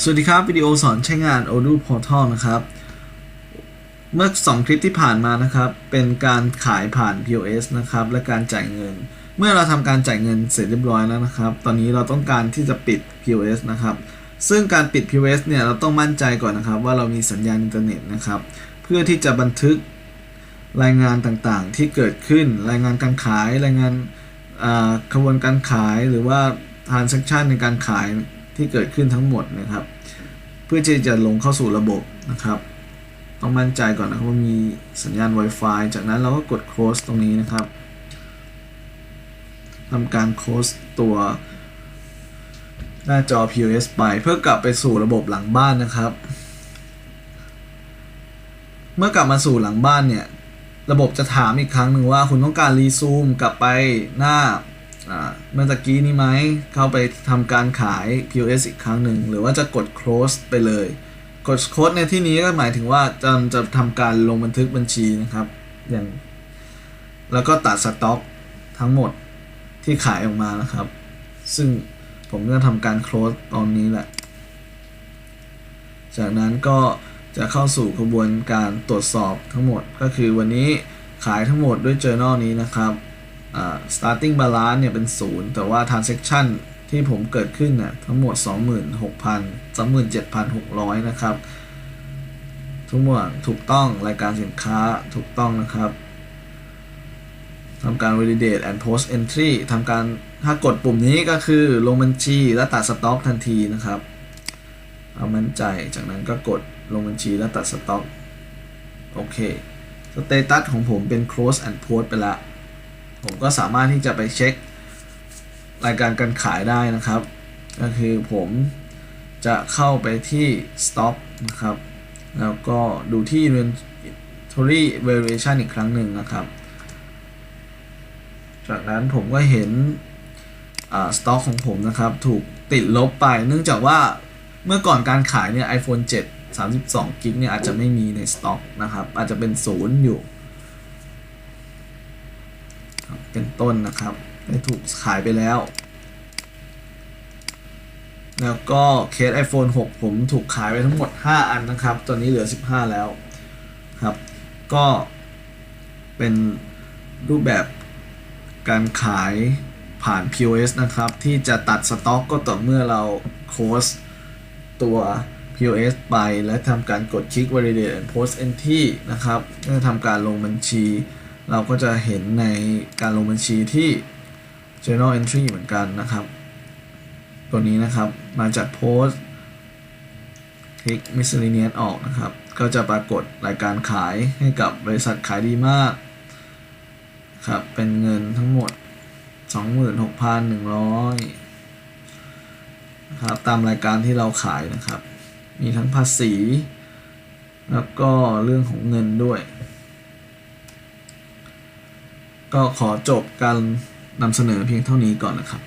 สวัสดีครับ วิดีโอสอนใช้งาน Odoo Portal นะครับ เมื่อ 2 คลิปที่ผ่านมานะครับ เป็นการขายผ่าน POS นะครับ และการจ่ายเงิน เมื่อเราทำการจ่ายเงินเสร็จเรียบร้อยแล้วนะครับ ตอนนี้เราต้องการที่จะปิด POS นะครับ ซึ่งการปิด POS เนี่ยเราต้องมั่นใจก่อนนะครับ ว่าเรามีสัญญาณอินเทอร์เน็ตนะครับ เพื่อที่จะบันทึกรายงานต่างๆ ที่เกิดขึ้น รายงานการขาย รายงานขบวนการขาย หรือว่า transaction ในการขาย ที่เกิดขึ้นทั้งหมดนะครับ เพื่อที่จะลงเข้าสู่ระบบนะครับ ต้องมั่นใจก่อนนะครับว่ามีสัญญาณ Wi-Fi จากนั้นเราก็กด close ตรงนี้นะครับทำการ close ตัว หน้าจอ POS ไปเพื่อกลับไปสู่ระบบหลังบ้านนะครับ เมื่อกลับมาสู่หลังบ้านเนี่ย ระบบจะถามอีกครั้งหนึ่งว่าคุณต้องการรีซูมกลับไปหน้าอ่า เมื่อตะกี้นี้ไหมเข้าไปทำการขาย POS อีกครั้งหนึ่ง หรือว่าจะกด close ไปเลย กด close ในที่นี้ก็หมายถึงว่าจะจะทำการลงบันทึกบัญชีนะครับ อย่าง แล้วก็ตัดสต็อกทั้งหมดที่ขายออกมานะครับ ซึ่งผมก็ทำการ close ตอนนี้แหละ จากนั้นก็จะเข้าสู่กระบวนการตรวจสอบทั้งหมด ก็คือวันนี้ขายทั้งหมดด้วย journal นี้นะครับ starting balance เนี่ยเป็นศูนย์แต่ว่า transaction ที่ผมเกิดขึ้นน่ะทั้งหมด 26,000 27,600 นะครับทุกหมดถูกต้องรายการสินค้าถูกต้องนะครับทำการ validate and post entry ทำการถ้ากดปุ่มนี้ก็คือลงบัญชีและตัดสต็อกทันทีนะครับ เอามั่นใจจากนั้นก็กดลงบัญชีแล้วตัดสต็อก โอเค สเตตัสของผมเป็น close and post ไปแล้ว ผมก็สามารถที่จะไปเช็ครายการการขายได้นะครับ ก็คือผมจะเข้าไปที่ stop นะครับ แล้วก็ดูที่ inventory valuation อีกครั้งหนึ่งนะครับ จากนั้นผมก็เห็นสต็อกของผมนะครับ ถูกติดลบไป เนื่องจากว่าเมื่อก่อนการขายเนี่ย iPhone 7 32กิกเนี่ยอาจจะไม่มีในสต็อกนะครับ อาจจะเป็นศูนย์อยู่ เป็นต้นนะครับได้ถูกขายไปแล้ว แล้วก็เคส iPhone 6 ผมถูกขายไปทั้งหมด 5 อันนะครับ ตอนนี้เหลือ 15 แล้วครับ ก็เป็นรูปแบบการขายผ่าน POS นะครับ ที่จะตัดสต็อกก็ต่อเมื่อเราโค้ดตัว POS ไปและทำการกดคลิก validate and post entry นะครับเมื่อทำการลงบัญชี เราก็จะเห็นในการลงบัญชีที่ journal entry เหมือนกันนะครับ ตัวนี้นะครับมาจาก post คลิก miscellaneous ออกนะครับ ก็จะปรากฏรายการขายให้กับบริษัทขายดีมากครับเป็นเงินทั้งหมด 26,100ครับตามรายการที่เราขายนะครับ มีทั้งภาษี แล้วก็เรื่องของเงินด้วย ก็ขอจบการนำเสนอเพียงเท่านี้ก่อนนะครับ